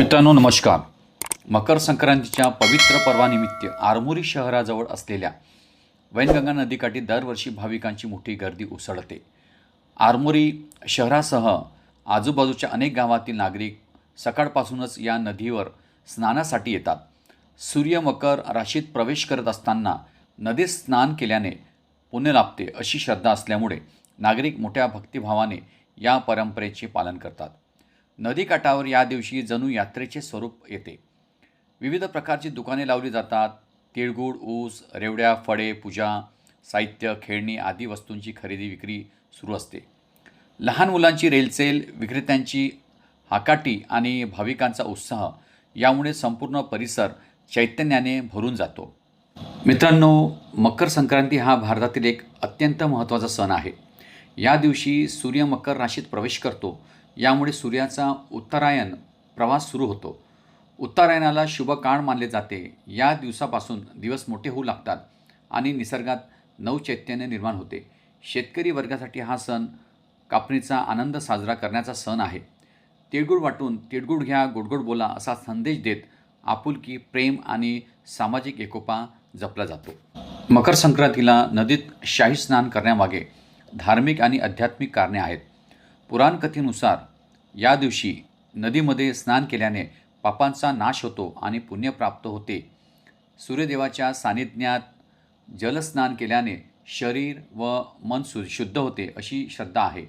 मित्रांनो नमस्कार. मकर संक्रांतीच्या पवित्र पर्वानिमित्त आरमोरी शहराजवळ असलेल्या वैनगंगा नदीकाठी दरवर्षी भाविकांची मोठी गर्दी उसळते. आरमोरी शहरासह आजूबाजूच्या अनेक गावातील नागरिक सकाळपासूनच या नदीवर स्नानासाठी येतात. सूर्य मकर राशीत प्रवेश करत असताना नदीत स्नान केल्याने पुण्य लाभते अशी श्रद्धा असल्यामुळे नागरिक मोठ्या भक्तिभावाने या परंपरेचे पालन करतात. नदीकाठावर या दिवशी जणू यात्रेचे स्वरूप येते. विविध प्रकारची दुकाने लावली जातात. तिळगुळ ऊस रेवड्या फळे पूजा साहित्य खेळणी आदी वस्तूंची खरेदी विक्री सुरू असते. लहान मुलांची रेलचेल विक्रेत्यांची हाकाटी आणि भाविकांचा उत्साह यामुळे संपूर्ण परिसर चैतन्याने भरून जातो. मित्रांनो मकर संक्रांती हा भारतातील एक अत्यंत महत्त्वाचा सण आहे. या दिवशी सूर्य मकर राशीत प्रवेश करतो. यामुळे सूर्याचा उत्तरायण प्रवास सुरू होतो. उत्तरायणाला शुभकाळ मानले जाते. या दिवसापासून दिवस मोठे होऊ लागतात आणि निसर्गात नवचैतन्य निर्माण होते. शेतकरी वर्गासाठी हा सण कापणीचा आनंद साजरा करण्याचा सण आहे. तिळगुळ वाटून तिळगुळ घ्या गोडगोड बोला असा संदेश देत आपुलकी प्रेम आणि सामाजिक एकोपा जपला जातो. मकर संक्रांतीला नदीत शाही स्नान करण्यामागे धार्मिक आणि आध्यात्मिक कारणे आहेत. पुराणकथेनुसार या दिवशी नदीमध्ये स्नान केल्याने पापांचा नाश होतो आणि पुण्य प्राप्त होते. सूर्यदेवाच्या सानिध्यात जलस्नान केल्याने शरीर व मन सु शुद्ध होते अशी श्रद्धा आहे.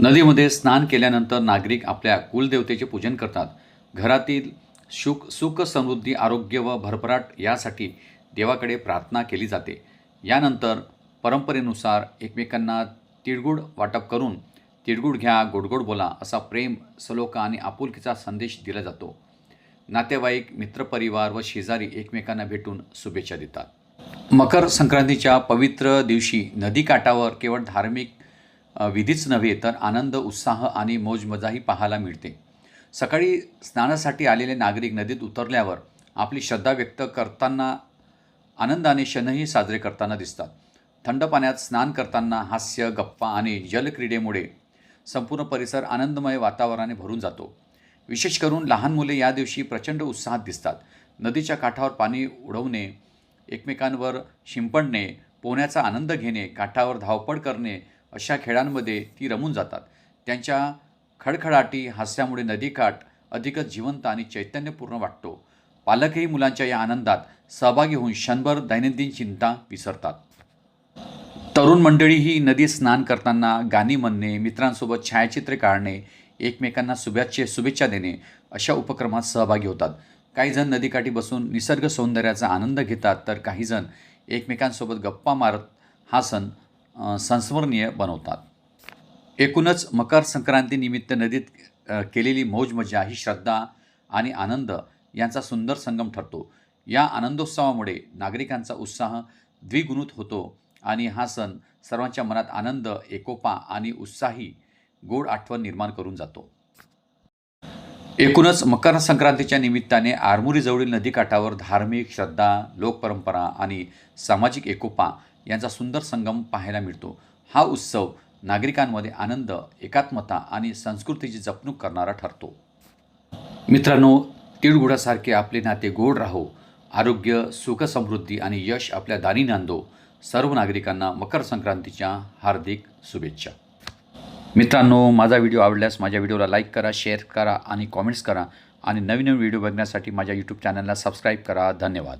नदीमध्ये स्नान केल्यानंतर नागरिक आपल्या कुलदेवतेचे पूजन करतात. घरातील सुख सुख समृद्धी आरोग्य व भरभराट यासाठी देवाकडे प्रार्थना केली जाते. यानंतर परंपरेनुसार एकमेकांना तिळगुळ वाटप करून तिडगुड घ्या गोडगोड बोला असा प्रेम सलोखा आणि आपुलकीचा संदेश दिला जातो. नातेवाईक मित्रपरिवार व शेजारी एकमेकांना भेटून शुभेच्छा देतात. मकर संक्रांतीच्या पवित्र दिवशी नदीकाठावर केवळ धार्मिक विधीच नव्हे तर आनंद उत्साह आणि मौजमजाही पाहायला मिळते. सकाळी स्नानासाठी आलेले नागरिक नदीत उतरल्यावर आपली श्रद्धा व्यक्त करताना आनंदाने क्षणही साजरे करताना दिसतात. थंड पाण्यात स्नान करताना हास्य गप्पा आणि जलक्रीडेमुळे संपूर्ण परिसर आनंदमय वातावरणाने भरून जातो. विशेष करून लहान मुले या दिवशी प्रचंड उत्साहात दिसतात. नदीच्या काठावर पाणी उडवणे एकमेकांवर शिंपडणे पोहण्याचा आनंद घेणे काठावर धावपळ करणे अशा खेळांमध्ये ती रमून जातात. त्यांच्या खडखडाटी हास्यामुळे नदीकाठ अधिकच जिवंत आणि चैतन्यपूर्ण वाटतो. पालकही मुलांच्या या आनंदात सहभागी होऊन क्षणभर दैनंदिन चिंता विसरतात. तरुण मंडळी ही नदीत स्नान करताना गाणी म्हणणे मित्रांसोबत छायाचित्रे काढणे एकमेकांना शुभेच्छे शुभेच्छा देणे अशा उपक्रमात सहभागी होतात. काही जण नदीकाठी बसून निसर्ग सौंदर्याचा आनंद घेतात तर काही जण एकमेकांसोबत गप्पा मारत हा सण संस्मरणीय बनवतात. एकूणच मकर संक्रांतीनिमित्त नदीत केलेली मौजमजा ही श्रद्धा आणि आनंद यांचा सुंदर संगम ठरतो. या आनंदोत्सवामुळे नागरिकांचा उत्साह द्विगुणित होतो. आणि हा सण सर्वांच्या मनात आनंद एकोपा आणि उत्साही गोड आठवण निर्माण करून जातो. एकूणच मकर संक्रांतीच्या निमित्ताने आरमुरीजवळील नदीकाठावर धार्मिक श्रद्धा लोकपरंपरा आणि सामाजिक एकोपा यांचा सुंदर संगम पाहायला मिळतो. हा उत्सव नागरिकांमध्ये आनंद एकात्मता आणि संस्कृतीची जपणूक करणारा ठरतो. मित्रांनो तिळगुडासारखे आपले नाते गोड राहो. आरोग्य सुखसमृद्धी आणि यश आपल्या दारी नांदो. सर्व नागरिकांना मकर संक्रांतीच्या हार्दिक शुभेच्छा. मित्रांनो माझा व्हिडिओ आवडल्यास माझ्या व्हिडिओला लाईक करा शेअर करा आणि कॉमेंट्स करा आणि नवीन नवीन व्हिडिओ बघण्यासाठी माझ्या यूट्यूब चॅनलला सबस्क्राईब करा. धन्यवाद.